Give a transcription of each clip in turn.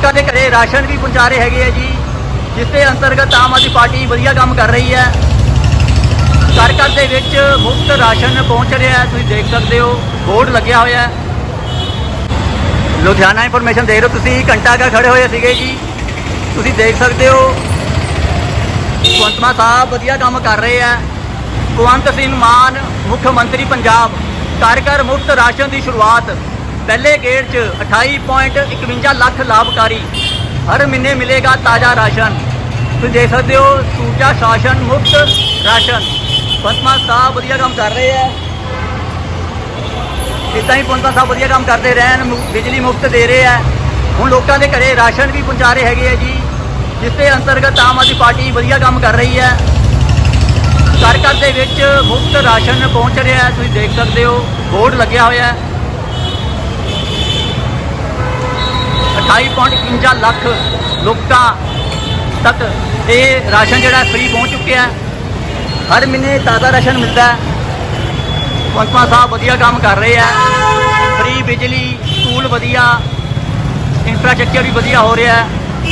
ਲੋਕਾਂ ਦੇ ਘਰੇ ਰਾਸ਼ਨ ਵੀ ਪਹੁੰਚਾ ਰਹੇ ਹੈਗੇ ਆ ਜੀ, ਜਿਸ ਦੇ ਅੰਤਰਗਤ ਆਮ ਆਦਮੀ ਪਾਰਟੀ ਵਧੀਆ ਕੰਮ ਕਰ ਰਹੀ ਹੈ। ਘਰ ਘਰ ਦੇ ਵਿੱਚ ਮੁਫਤ ਰਾਸ਼ਨ ਪਹੁੰਚ ਰਿਹਾ ਹੈ, ਤੁਸੀਂ ਦੇਖ ਸਕਦੇ ਹੋ, ਬੋਰਡ ਲੱਗਿਆ ਹੋਇਆ ਹੈ। ਲੁਧਿਆਣਾ ਇਨਫੋਰਮੇਸ਼ਨ ਦੇਖ ਰਹੇ ਹੋ ਤੁਸੀਂ, ਘੰਟਾ ਕਾ ਖੜੇ ਹੋਏ ਸੀਗੇ ਜੀ। ਤੁਸੀਂ ਦੇਖ ਸਕਦੇ ਹੋ, ਭਗਵੰਤ ਸਾਹਿਬ ਵਧੀਆ ਕੰਮ ਕਰ ਰਹੇ ਆ ਭਗਵੰਤ ਸਿੰਘ ਮਾਨ, ਮੁੱਖ ਮੰਤਰੀ ਪੰਜਾਬ ਘਰ ਘਰ ਮੁਫਤ ਰਾਸ਼ਨ ਦੀ ਸ਼ੁਰੂਆਤ। ਪਹਿਲੇ ਗੇੜ 'ਚ 28.51 ਲੱਖ ਲਾਭਕਾਰੀ। ਹਰ ਮਹੀਨੇ ਮਿਲੇਗਾ ਤਾਜ਼ਾ ਰਾਸ਼ਨ। ਤੁਸੀਂ ਦੇਖ ਸਕਦੇ ਹੋ, ਸੂਚਾ ਸ਼ਾਸਨ ਮੁਫਤ ਰਾਸ਼ਨ। ਭਗਵੰਤ ਸਾਹਿਬ ਵਧੀਆ ਕੰਮ ਕਰ ਰਹੇ ਆ। ਇਦਾਂ ਹੀ ਭਗਵੰਤ ਸਾਹਿਬ ਵਧੀਆ ਕੰਮ ਕਰਦੇ ਰਹਿਣ, ਮੁ- ਬਿਜਲੀ ਮੁਫਤ ਦੇ ਰਹੇ ਆ। ਹੁਣ ਲੋਕਾਂ ਦੇ ਘਰੇ ਰਾਸ਼ਨ ਵੀ ਪਹੁੰਚਾ ਰਹੇ ਹੈਗੇ ਆ ਜੀ, ਜਿਸ ਦੇ ਅੰਤਰਗਤ ਆਮ ਆਦਮੀ ਪਾਰਟੀ ਵਧੀਆ ਕੰਮ ਕਰ ਰਹੀ ਹੈ। ਘਰ ਘਰ ਦੇ ਵਿੱਚ ਮੁਫਤ ਰਾਸ਼ਨ ਪਹੁੰਚ ਰਿਹਾ ਤੁਸੀਂ ਦੇਖ ਸਕਦੇ ਹੋ, ਬੋਰਡ ਲੱਗਿਆ ਹੋਇਆ ਹੈ। 28.51 ਲੱਖ ਲੋਕਾਂ ਤੱਕ ਇਹ ਰਾਸ਼ਨ ਜਿਹੜਾ ਫ੍ਰੀ ਪਹੁੰਚ ਚੁੱਕਿਆ ਹੈ। ਹਰ ਮਹੀਨੇ ਤਾਜ਼ਾ ਰਾਸ਼ਨ ਮਿਲਦਾ ਹੈ। ਪੰਚਮਾ ਸਾਹਿਬ ਵਧੀਆ ਕੰਮ ਕਰ ਰਹੇ ਆ ਫ੍ਰੀ ਬਿਜਲੀ ਸਕੂਲ ਵਧੀਆ ਇਨਫਰਾਸਟ੍ਰਕਚਰ ਵੀ ਵਧੀਆ ਹੋ ਰਿਹਾ ਹੈ।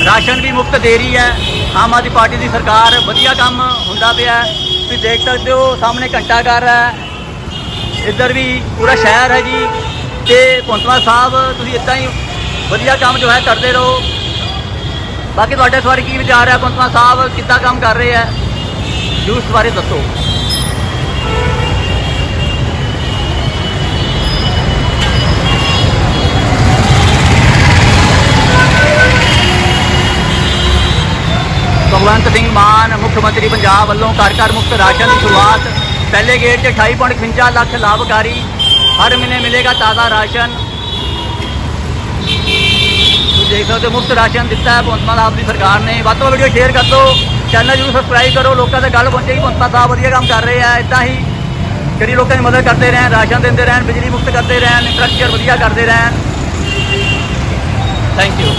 ਰਾਸ਼ਨ ਵੀ ਮੁਫਤ ਦੇ ਰਹੀ ਹੈ। ਆਮ ਆਦਮੀ ਪਾਰਟੀ ਦੀ ਸਰਕਾਰ ਵਧੀਆ ਕੰਮ ਹੁੰਦਾ ਪਿਆ ਤੁਸੀਂ ਦੇਖ ਸਕਦੇ ਹੋ, ਸਾਹਮਣੇ ਘੰਟਾ ਘਰ ਹੈ। ਇੱਧਰ ਵੀ ਪੂਰਾ ਸ਼ਹਿਰ ਹੈ ਜੀ। ਤੇ ਪੰਚਮਾ ਸਾਹਿਬ, ਤੁਸੀਂ ਇਦਾਂ ਹੀ ਵਧੀਆ ਕੰਮ ਜੋ ਹੈ ਕਰਦੇ ਰਹੋ। ਬਾਕੀ ਤੁਹਾਡੇ ਇਸ ਬਾਰੇ ਕੀ ਵਿਚਾਰ ਹੈ ਪੰਚਮਾ ਸਾਹਿਬ, ਕਿੱਦਾਂ ਕੰਮ ਕਰ ਰਹੇ ਹੈ? ਜੂਸ ਬਾਰੇ ਦੱਸੋ। ਭਗਵੰਤ ਸਿੰਘ ਮਾਨ, ਮੁੱਖ ਮੰਤਰੀ ਪੰਜਾਬ ਵੱਲੋਂ ਘਰ ਘਰ ਮੁਫਤ ਰਾਸ਼ਨ ਦੀ ਸ਼ੁਰੂਆਤ। ਪਹਿਲੇ ਗੇੜ 'ਚ 28.55 ਲੱਖ ਲਾਭਕਾਰੀ। ਹਰ ਮਹੀਨੇ ਮਿਲੇਗਾ ਤਾਜ਼ਾ ਰਾਸ਼ਨ। ਤੁਸੀਂ ਦੇਖ ਸਕਦੇ ਹੋ, ਮੁਫਤ ਰਾਸ਼ਨ ਦਿੱਤਾ ਹੈ ਭਗਵੰਤ ਮਾਨ ਸਾਹਿਬ ਦੀ ਸਰਕਾਰ ਨੇ। ਵੱਧ ਤੋਂ ਵੱਧ ਵੀਡੀਓ ਸ਼ੇਅਰ ਕਰ ਦਿਓ ਚੈਨਲ ਜਰੂਰ ਸਬਸਕ੍ਰਾਈਬ ਕਰੋ, ਲੋਕਾਂ ਦੇ ਗੱਲ ਪਹੁੰਚੇਗੀ, ਭਗਵੰਤ ਮਾਨ ਸਾਹਿਬ ਵਧੀਆ ਕੰਮ ਕਰ ਰਹੇ ਆ ਇਦਾਂ ਹੀ ਗਰੀਬ ਲੋਕਾਂ ਦੀ ਮਦਦ ਕਰਦੇ ਰਹਿਣ, ਰਾਸ਼ਨ ਦਿੰਦੇ ਰਹਿਣ, ਬਿਜਲੀ ਮੁਫਤ ਕਰਦੇ ਰਹਿਣ ਇੰਫਰਾਸਟ੍ਰਕਚਰ ਵਧੀਆ ਕਰਦੇ ਰਹਿਣ। Thank you